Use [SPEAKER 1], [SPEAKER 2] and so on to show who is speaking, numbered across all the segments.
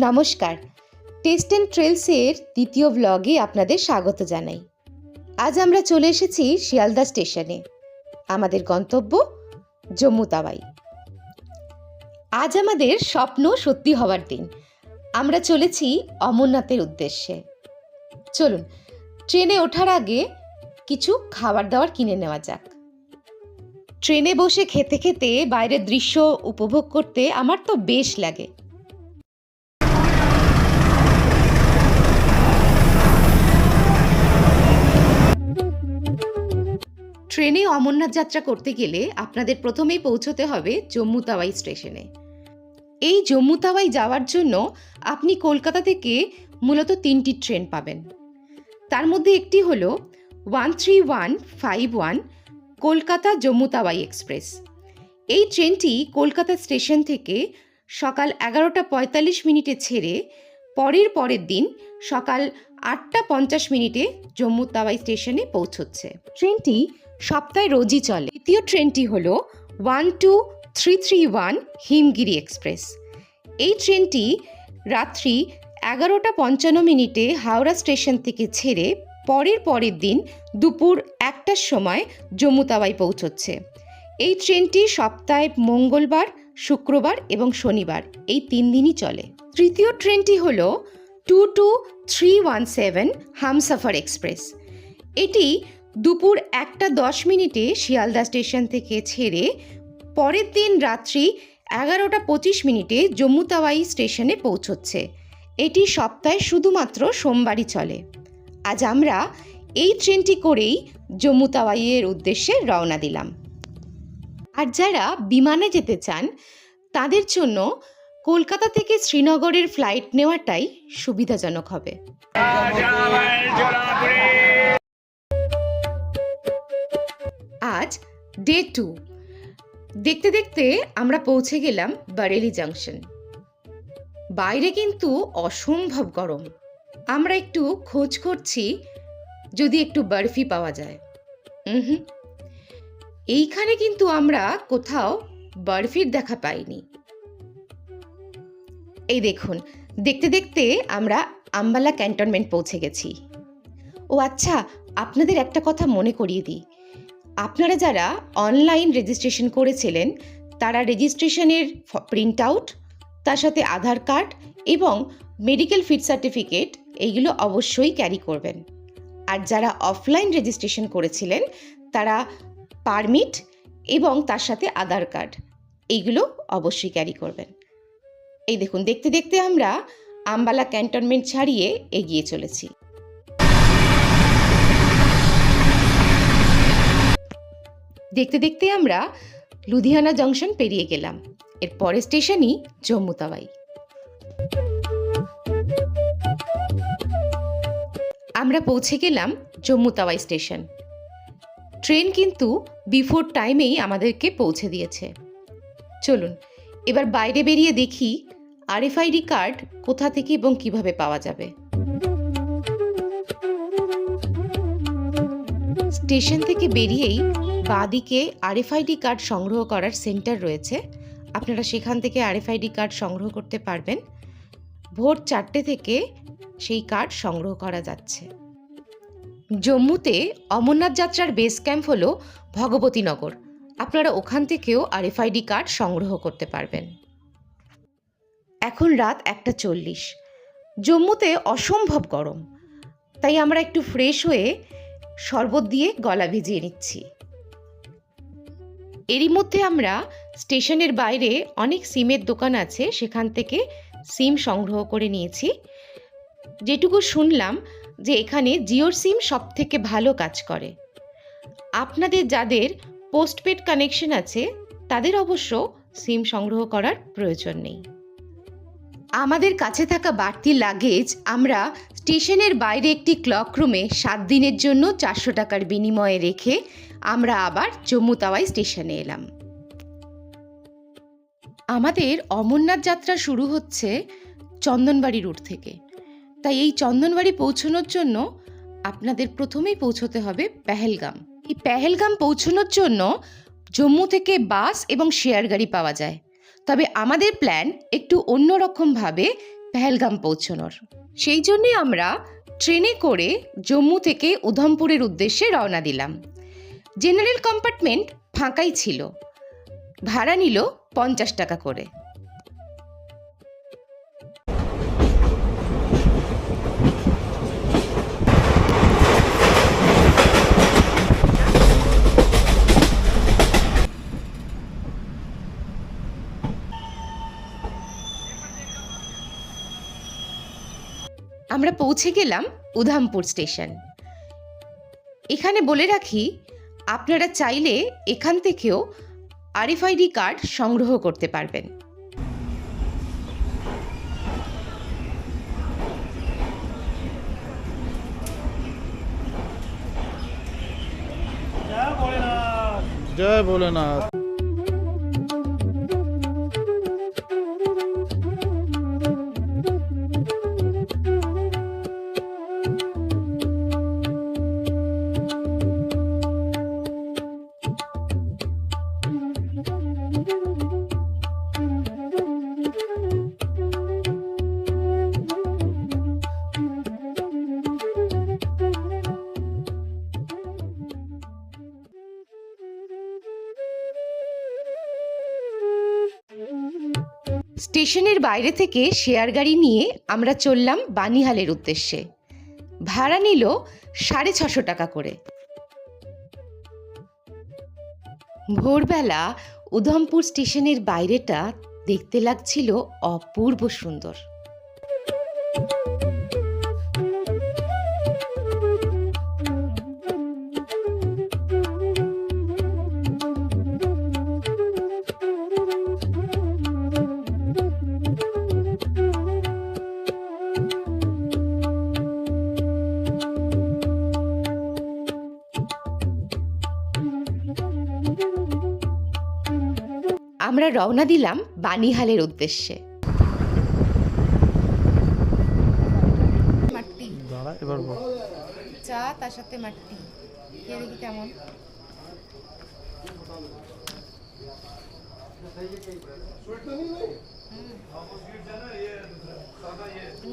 [SPEAKER 1] নমস্কার। Test and ট্রেলসের দ্বিতীয় ব্লগে আপনাদের স্বাগত জানাই। আজ আমরা চলে এসেছি শিয়ালদা স্টেশনে। আমাদের গন্তব্য জম্মু তাওয়াই। আজ আমাদের স্বপ্ন সত্যি হওয়ার দিন। আমরা চলেছি অমরনাথের উদ্দেশ্যে। চলুন, ট্রেনে ওঠার আগে কিছু খাবার দাবার কিনে নেওয়া যাক। ট্রেনে বসে খেতে খেতে বাইরের দৃশ্য উপভোগ করতে আমার তো বেশ লাগে। ট্রেনে অমরনাথ যাত্রা করতে গেলে আপনাদের প্রথমেই পৌঁছতে হবে জম্মু তাওয়াই স্টেশনে। এই জম্মু তাওয়াই যাওয়ার জন্য আপনি কলকাতা থেকে মূলত তিনটি ট্রেন পাবেন। তার মধ্যে একটি হল one three one five one Kolkata Jammu Tawi express. এই ট্রেনটি কলকাতা স্টেশন থেকে সকাল এগারোটা পঁয়তাল্লিশ মিনিটে ছেড়ে পরের পরের দিন সকাল আটটা পঞ্চাশ মিনিটে জম্মু তাওয়াই স্টেশনে পৌঁছচ্ছে। ট্রেনটি সপ্তাহে রোজই চলে। দ্বিতীয় ট্রেনটি হল one two three three one Himgiri express. এই ট্রেনটি রাত্রি এগারোটা পঞ্চান্ন মিনিটে হাওড়া স্টেশন থেকে ছেড়ে পরের পরের দিন দুপুর একটার সময় জম্মু তাওয়াই পৌঁছচ্ছে। এই ট্রেনটি সপ্তাহে মঙ্গলবার, শুক্রবার এবং শনিবার এই তিন দিনই চলে। তৃতীয় ট্রেনটি হল two two three one seven Humsafar express. এটি দুপুর একটা দশ মিনিটে শিয়ালদা স্টেশন থেকে ছেড়ে পরের দিন রাত্রি এগারোটা পঁচিশ মিনিটে জম্মু তাওয়াই স্টেশনে পৌঁছচ্ছে। এটি সপ্তাহে শুধুমাত্র সোমবারই চলে। আজ আমরা এই ট্রেনটি করেই জম্মু তাওয়াইয়ের উদ্দেশ্যে রওনা দিলাম। আর যারা বিমানে যেতে চান, তাদের জন্য কলকাতা থেকে শ্রীনগরের ফ্লাইট নেওয়াটাই সুবিধাজনক হবে। ডে টু দেখতে দেখতে আমরা পৌঁছে গেলাম বারেলি জাংশন বাইরে কিন্তু অসম্ভব গরম। আমরা একটু খোঁজ করছি যদি একটু বরফি পাওয়া যায়। হুম। এইখানে কিন্তু আমরা কোথাও বরফির দেখা পাইনি। এই দেখুন, দেখতে দেখতে আমরা আম্বালা ক্যান্টনমেন্ট পৌঁছে গেছি। ও আচ্ছা আপনাদের একটা কথা মনে করিয়ে দিই। আপনারা যারা অনলাইন রেজিস্ট্রেশন করেছিলেন, তারা রেজিস্ট্রেশনের প্রিন্ট আউট তার সাথে আধার কার্ড এবং মেডিকেল ফিট সার্টিফিকেট এইগুলো অবশ্যই ক্যারি করবেন। আর যারা অফলাইন রেজিস্ট্রেশন করেছিলেন, তারা পারমিট এবং তার সাথে আধার কার্ড এইগুলো অবশ্যই ক্যারি করবেন। এই দেখুন, দেখতে দেখতে আমরা আম্বালা ক্যান্টনমেন্ট ছাড়িয়ে এগিয়ে চলেছি। দেখতে দেখতে আমরা লুধিয়ানা জংশন পেরিয়ে গেলাম। এর পরের স্টেশনই জম্মু তাওয়াই। আমরা পৌঁছে গেলাম জম্মু তাওয়াই স্টেশন। ট্রেন কিন্তু বিফোর টাইমেই আমাদেরকে পৌঁছে দিয়েছে। চলুন, এবার বাইরে বেরিয়ে দেখি আরএফআইডি কার্ড কোথা থেকে এবং কীভাবে পাওয়া যাবে। স্টেশন থেকে বেরিয়েই বাঁদিকে আরএফআইডি কার্ড সংগ্রহ করার সেন্টার রয়েছে। আপনারা সেখান থেকে আরএফআইডি কার্ড সংগ্রহ করতে পারবেন। ভোর চারটে থেকে সেই কার্ড সংগ্রহ করা যাচ্ছে। জম্মুতে অমরনাথ যাত্রার বেস ক্যাম্প হল ভগবতীনগর। আপনারা ওখান থেকেও আরএফআইডি কার্ড সংগ্রহ করতে পারবেন। এখন রাত একটা চল্লিশ। জম্মুতে অসম্ভব গরম। তাই আমরা একটু ফ্রেশ হয়ে শরবত দিয়ে গলা ভিজিয়ে নিচ্ছি। এরই মধ্যে আমরা স্টেশনের বাইরে অনেক সিমের দোকান আছে, সেখান থেকে সিম সংগ্রহ করে নিয়েছি। যেটুকু শুনলাম যে এখানে জিওর সিম সব থেকে ভালো কাজ করে। আপনাদের যাদের পোস্টপেড কানেকশন আছে, তাদের অবশ্য সিম সংগ্রহ করার প্রয়োজন নেই। আমাদের কাছে থাকা বাড়তি লাগেজ আমরা স্টেশনের বাইরে একটি ক্লক রুমে সাত দিনের জন্য চারশো টাকার বিনিময়ে রেখে আমরা আবার জম্মু তাওয়াই স্টেশনে এলাম। আমাদের অমরনাথ যাত্রা শুরু হচ্ছে চন্দনবাড়ি রুট থেকে। তাই এই চন্দনবাড়ি পৌঁছানোর জন্য আপনাদের প্রথমেই পৌঁছতে হবে পেহেলগাম। এই পেহেলগাম পৌঁছানোর জন্য জম্মু থেকে বাস এবং শেয়ার গাড়ি পাওয়া যায়। তবে আমাদের প্ল্যান একটু অন্যরকমভাবে পেহেলগাম পৌঁছানোর। সেই জন্যে আমরা ট্রেনে করে জম্মু থেকে উধমপুরের উদ্দেশ্যে রওনা দিলাম। জেনারেল কম্পার্টমেন্ট ফাঁকাই ছিল। ভাড়া নিল পঞ্চাশ টাকা করে। আমরা পৌঁছে গেলাম উধামপুর স্টেশন। এখানে বলে রাখি, আপনারা চাইলে এখান থেকেও আরএফআইডি কার্ড সংগ্রহ করতে পারবেন।
[SPEAKER 2] জয় ভোলেনাথ।
[SPEAKER 1] স্টেশনের বাইরে থেকে শেয়ার গাড়ি নিয়ে আমরা চললাম বানিহালের উদ্দেশ্যে। ভাড়া নিল সাড়ে ছশো টাকা করে। ভোরবেলা উধমপুর স্টেশনের বাইরেটা দেখতে লাগছিল অপূর্ব সুন্দর। রওনা দিলাম বানিহালের উদ্দেশ্যে।
[SPEAKER 3] চা তার সাথে মাটি। খেয়ে দেখি কেমন।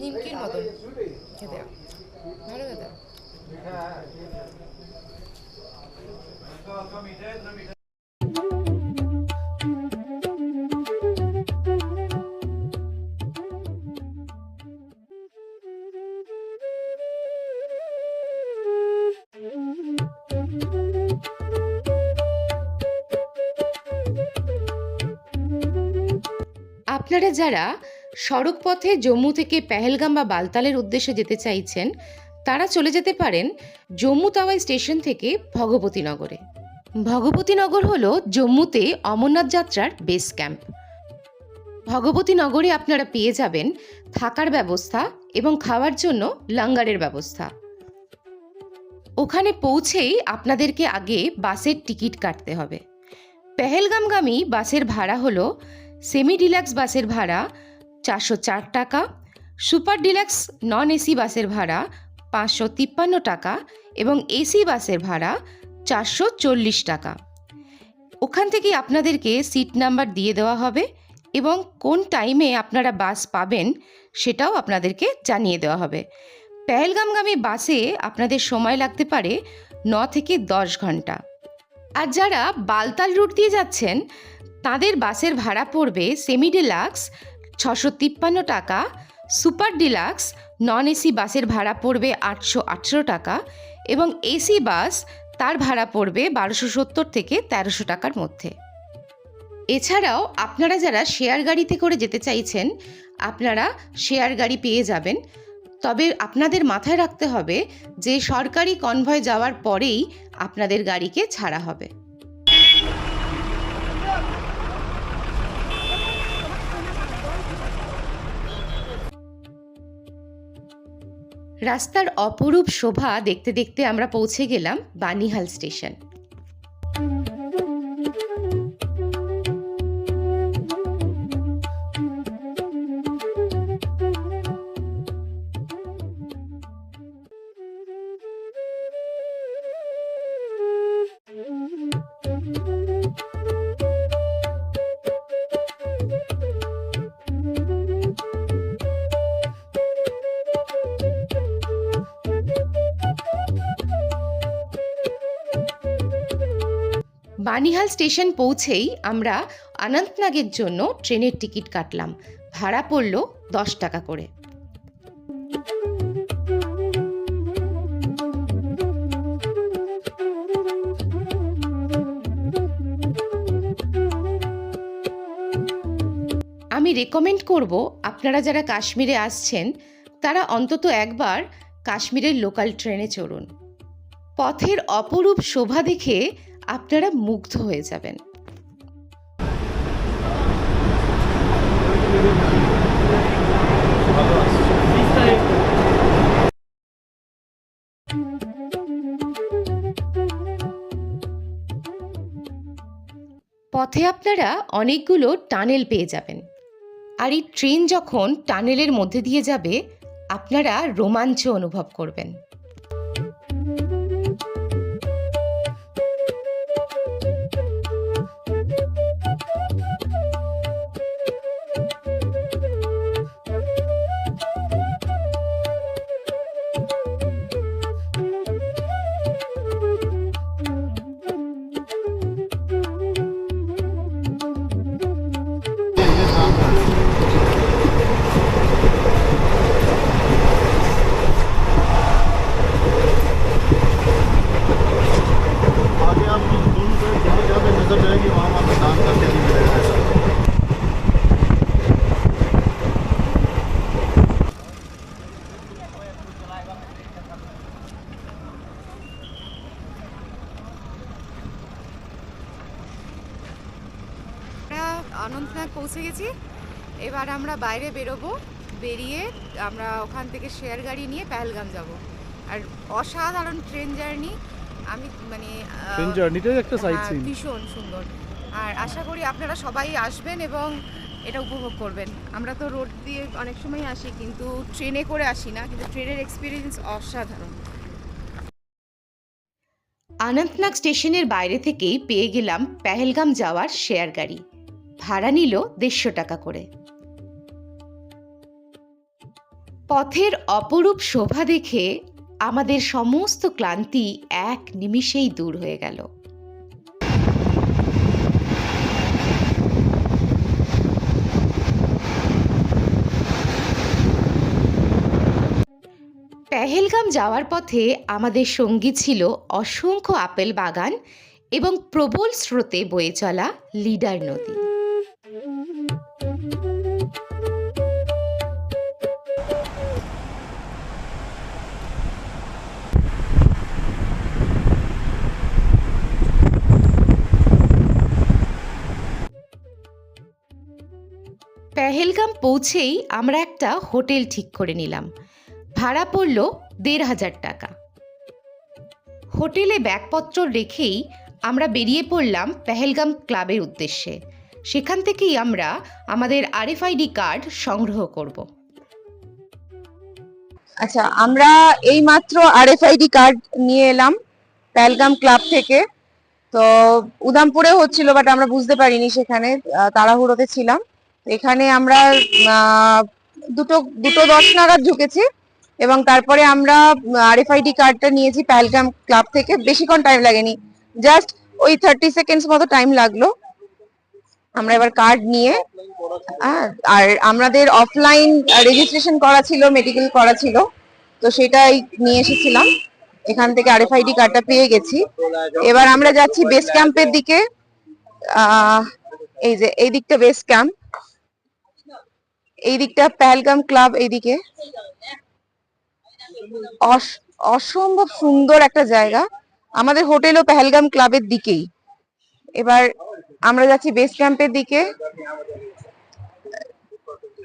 [SPEAKER 3] নিমকির মতন খেতে ভালো খেতে
[SPEAKER 1] আপনারা যারা সড়ক পথে জম্মু থেকে পেহেলগাম বা বালতালের উদ্দেশ্যে যেতে চাইছেন, তারা চলে যেতে পারেন জম্মু তাওয়াই স্টেশন থেকে ভগবতীনগরে ভগবতীনগর হলো জম্মুতে অমরনাথ যাত্রার বেস ক্যাম্প ভগবতীনগরে আপনারা পেয়ে যাবেন থাকার ব্যবস্থা এবং খাওয়ার জন্য লাঙ্গারের ব্যবস্থা। ওখানে পৌঁছেই আপনাদেরকে আগে বাসের টিকিট কাটতে হবে। পেহেলগামগামী বাসের ভাড়া হলো সেমি ডিলাক্স বাসের ভাড়া চারশো চার টাকা সুপার ডিলাক্স নন এসি বাসের ভাড়া পাঁচশো তিপ্পান্ন টাকা এবং এসি বাসের ভাড়া চারশো চল্লিশ টাকা। ওখান থেকে আপনাদেরকে সিট নাম্বার দিয়ে দেওয়া হবে এবং কোন টাইমে আপনারা বাস পাবেন সেটাও আপনাদেরকে জানিয়ে দেওয়া হবে। পেহেলগামগামী বাসে আপনাদের সময় লাগতে পারে ন থেকে দশ ঘণ্টা। আর যারা বালতাল রুট দিয়ে যাচ্ছেন তাদের বাসের ভাড়া পড়বে সেমি ডিলাক্স ছশো তিপ্পান্ন টাকা সুপার ডিলাক্স নন এসি বাসের ভাড়া পড়বে আটশো আঠেরো টাকা এবং এসি বাস তার ভাড়া পড়বে বারোশো সত্তর থেকে তেরোশো টাকার মধ্যে। এছাড়াও আপনারা যারা শেয়ার গাড়িতে করে যেতে চাইছেন, আপনারা শেয়ার গাড়ি পেয়ে যাবেন। তবে আপনাদের মাথায় রাখতে হবে যে সরকারি কনভয় যাওয়ার পরেই আপনাদের গাড়িকে ছাড়া হবে। রাস্তার অপরূপ শোভা দেখতে দেখতে আমরা পৌঁছে গেলাম বানিহাল স্টেশন। বানিহাল স্টেশন পৌঁছেই আমরা অনন্তনাগের জন্য ট্রেনের টিকিট কাটলাম। ভাড়া পড়ল দশ টাকা করে। আমি রেকমেন্ড করব, আপনারা যারা কাশ্মীরে আসছেন, তারা অন্তত একবার কাশ্মীরের লোকাল ট্রেনে চড়ুন। পথের অপরূপ শোভা দেখে আপনারা মুগ্ধ হয়ে যাবেন। পথে আপনারা অনেকগুলো টানেল পেয়ে যাবেন। আর এই ট্রেন যখন টানেলের মধ্যে দিয়ে যাবে, আপনারা রোমাঞ্চ অনুভব করবেন।
[SPEAKER 3] পৌঁছে গেছি। এবার আমরা বাইরে বেরোবো বেরিয়ে আমরা ওখান থেকে শেয়ার গাড়ি নিয়ে পেহেলগাম যাব। আর অসাধারণ ট্রেন জার্নি আমি মানে
[SPEAKER 2] ট্রেন জার্নিটাই একটা সাইড
[SPEAKER 3] হ্যাঁ,
[SPEAKER 2] সিন
[SPEAKER 3] ভীষণ সুন্দর। আর আশা করি আপনারা সবাই আসবেন এবং এটা উপভোগ করবেন। আমরা তো রোড দিয়ে অনেক সময় আসি কিন্তু ট্রেনে করে আসি না কিন্তু ট্রেনের এক্সপিরিয়েন্স অসাধারণ।
[SPEAKER 1] অনন্তনাগ স্টেশনের বাইরে থেকেই পেয়ে গেলাম পেহেলগাম যাওয়ার শেয়ার গাড়ি। ভাড়া নিল দেড়শো টাকা করে। পথের অপরূপ শোভা দেখে আমাদের সমস্ত ক্লান্তি এক নিমিষেই দূর হয়ে গেল। পেহেলগাম যাওয়ার পথে আমাদের সঙ্গী ছিল অসংখ্য আপেল বাগান এবং প্রবল স্রোতে বয়ে চলা লিডার নদী। পেহেলগাম পৌঁছেই আমরা একটা হোটেল ঠিক করে নিলাম। ভাড়া পড়ল দেড় হাজার টাকা। হোটেলে ব্যাগপত্র রেখেই আমরা বেরিয়ে পড়লাম পেহেলগাম ক্লাবের উদ্দেশ্যে। সেখান থেকেই আমরা আমাদের আরএফআইডি কার্ড সংগ্রহ করব।
[SPEAKER 4] আচ্ছা আমরা এই মাত্র আরএফআইডি কার্ড নিয়ে এলাম প্যালগাম ক্লাব থেকে। তো উদামপুরে হচ্ছিল, বাট আমরা বুঝতে পারিনি সেখানে তাড়াহুড়োতে ছিলাম। এখানে আমরা দুটো দুটো দশ নাগাদ ঢুকেছি এবং তারপরে আমরা আরএফআইডি কার্ডটা নিয়েছি প্যালগাম ক্লাব থেকে। বেশিক্ষণ টাইম লাগেনি। জাস্ট ওই থার্টি সেকেন্ডস মতো টাইম লাগল। আমরা এবার কার্ড নিয়ে আর আমাদের অফলাইন রেজিস্ট্রেশন করা ছিল মেডিকেল করা ছিল। তো সেটাই নিয়ে এসেছিলাম। এখান থেকে আরএফআইডি কার্ডটা পেয়ে গেছি। এবার আমরা যাচ্ছি বেস ক্যাম্পের দিকে। এই যে, এই দিকটা বেস ক্যাম্প এই দিকটা পেহেলগাম ক্লাব এইদিকে। অস- অসম্ভব সুন্দর একটা জায়গা। আমাদের হোটেলও পেহেলগাম ক্লাবের দিকেই। এবার আমরা যাচ্ছি বেস ক্যাম্পের দিকে।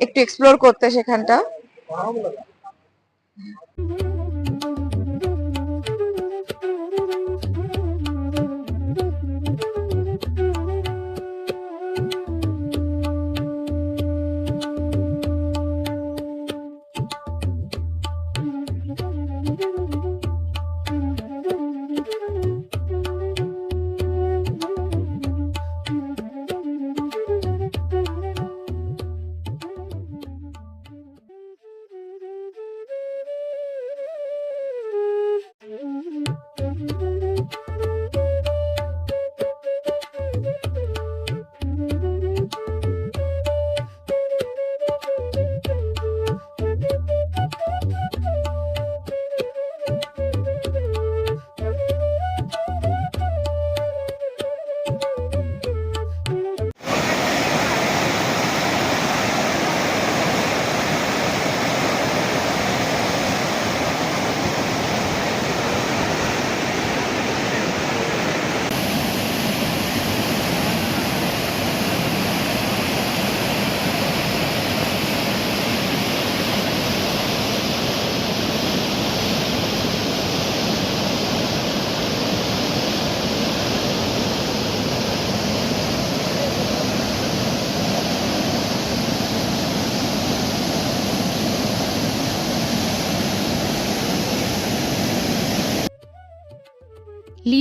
[SPEAKER 4] একটু এক্সপ্লোর করতে সেখানটা।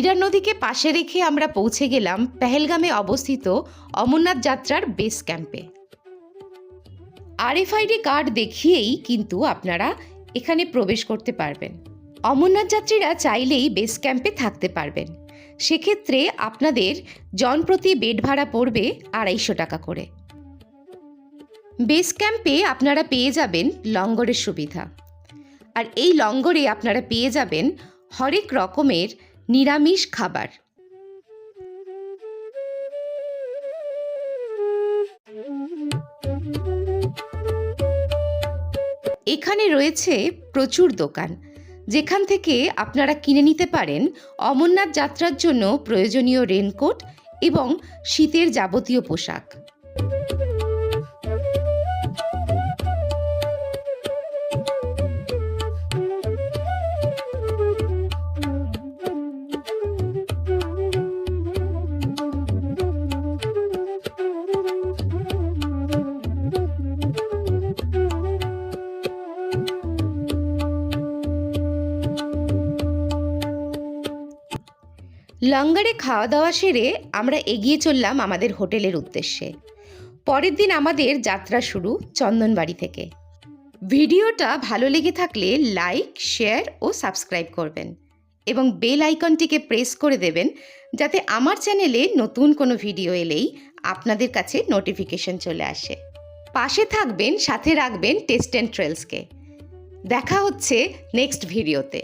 [SPEAKER 1] লিডার নদীকে পাশে রেখে আমরা পৌঁছে গেলাম পেহেলগামে অবস্থিত অমরনাথ যাত্রার বেস ক্যাম্পে আরএফআইডি কার্ড দেখিয়েই কিন্তু আপনারা এখানে প্রবেশ করতে পারবেন। অমরনাথ যাত্রীরা চাইলেই বেস ক্যাম্পে থাকতে পারবেন। সেক্ষেত্রে আপনাদের জনপ্রতি বেড ভাড়া পড়বে আড়াইশো টাকা করে। বেস ক্যাম্পে আপনারা পেয়ে যাবেন লঙ্গরের সুবিধা। আর এই লঙ্গরে আপনারা পেয়ে যাবেন হরেক রকমের নিরামিষ খাবার। এখানে রয়েছে প্রচুর দোকান। যেখান থেকে আপনারা কিনে নিতে পারেন অমরনাথ যাত্রার জন্য প্রয়োজনীয় রেনকোট এবং শীতের যাবতীয় পোশাক। লঙ্গারে খাওয়া দাওয়া সেরে আমরা এগিয়ে চললাম আমাদের হোটেলের উদ্দেশ্যে। পরের দিন আমাদের যাত্রা শুরু চন্দনবাড়ি থেকে। ভিডিওটা ভালো লেগে থাকলে লাইক, শেয়ার ও সাবস্ক্রাইব করবেন এবং বেল আইকনটিকে প্রেস করে দেবেন যাতে আমার চ্যানেলে নতুন কোনো ভিডিও এলেই আপনাদের কাছে নোটিফিকেশন চলে আসে। পাশে থাকবেন, সাথে রাখবেন টেস্ট অ্যান্ড ট্রেলসকে। দেখা হচ্ছে নেক্সট ভিডিওতে।